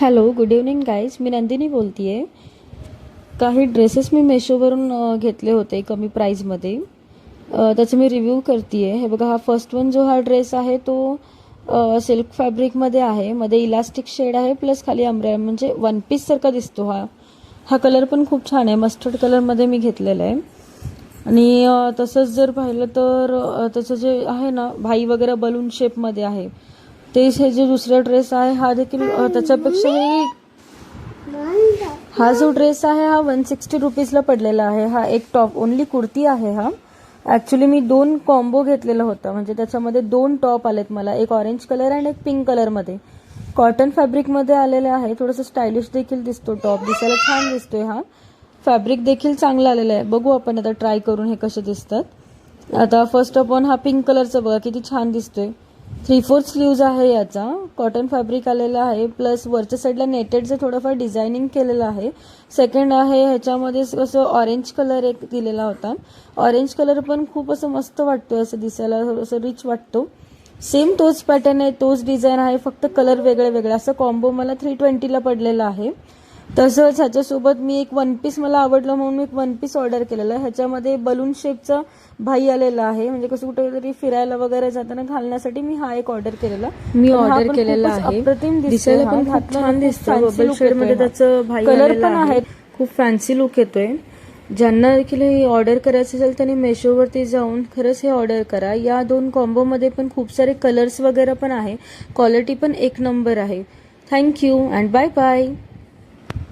Hello good evening guys मी नंदिनी बोलते आहे काही ड्रेसेस मी मेशोवरून घेतले होते कमी प्राईजमध्ये त्याचा मी रिव्ह्यू करते आहे हे बघा हा फर्स्ट वन जो हा ड्रेस आहे तो सिल्क फॅब्रिकमध्ये आहे. मध्ये इलास्टिक शेड आहे प्लस खाली अमरे म्हणजे वन पीस सारखा दिसतो हा. हा कलर पण खूप छान आहे. मस्टर्ड कलरमध्ये मी घेतलेला आहे. आणि तसंच जर पाहिलं तर त्याचं जे आहे ना भाई वगैरे बलून शेपमध्ये आहे. तेच हे जे दुसरा ड्रेस आहे हा देखील त्याच्यापेक्षा हा जो ड्रेस आहे हा वन सिक्स्टी रुपीजला पडलेला आहे. हा एक टॉप ओनली कुर्ती आहे हा. ॲक्च्युली मी दोन कॉम्बो घेतलेला होता. म्हणजे त्याच्यामध्ये दोन टॉप आलेत मला. एक ऑरेंज कलर आणि एक पिंक कलरमध्ये कॉटन फॅब्रिकमध्ये आलेला आहे. थोडंसं स्टायलिश देखील दिसतो टॉप दिसायला छान दिसतोय हा. फॅब्रिक देखील चांगला आलेला आहे. बघू आपण आता ट्राय करून हे कसे दिसतात. आता फर्स्ट ऑफ ऑन हा पिंक कलरचा बघा किती छान दिसतोय. थ्री फोर्थ स्लीव्ज आहे याचा. कॉटन फॅब्रिक आलेला आहे. प्लस वरच्या साईडला नेटेडचं थोडंफार डिझायनिंग केलेलं आहे. सेकंड आहे ह्याच्यामध्ये असं ऑरेंज कलर एक दिलेला होता. ऑरेंज कलर पण खूप असं मस्त वाटतोय असं दिसायला असं रिच वाटतो. सेम तोच पॅटर्न आहे तोच डिझाईन आहे फक्त कलर वेगळे वेगळे असं कॉम्बो मला थ्री ट्वेंटीला पडलेला आहे. तसंच ह्याच्यासोबत मी एक वन पीस मला आवडलं म्हणून मी एक वन पीस ऑर्डर केलेलं. आहे ह्याच्यामध्ये बलून शेपचा भाई आलेला आहे. म्हणजे कसं कुठेतरी फिरायला वगैरे जाताना घालण्यासाठी मी हा एक ऑर्डर केलेला. मी पण केलेला आहे. अप्रतिम दिसायला. पण छान दिसतोय. त्याचं भाई कलर पण आहे. आहे खूप फॅन्सी लुक येतोय. ज्यांना देखील हे ऑर्डर करायचं असेल त्यांनी मेशोवरती जाऊन खरंच हे ऑर्डर करा. या दोन कॉम्बोमध्ये पण खूप सारे कलर्स वगैरे पण आहे. क्वालिटी पण एक नंबर आहे. Thank you and bye bye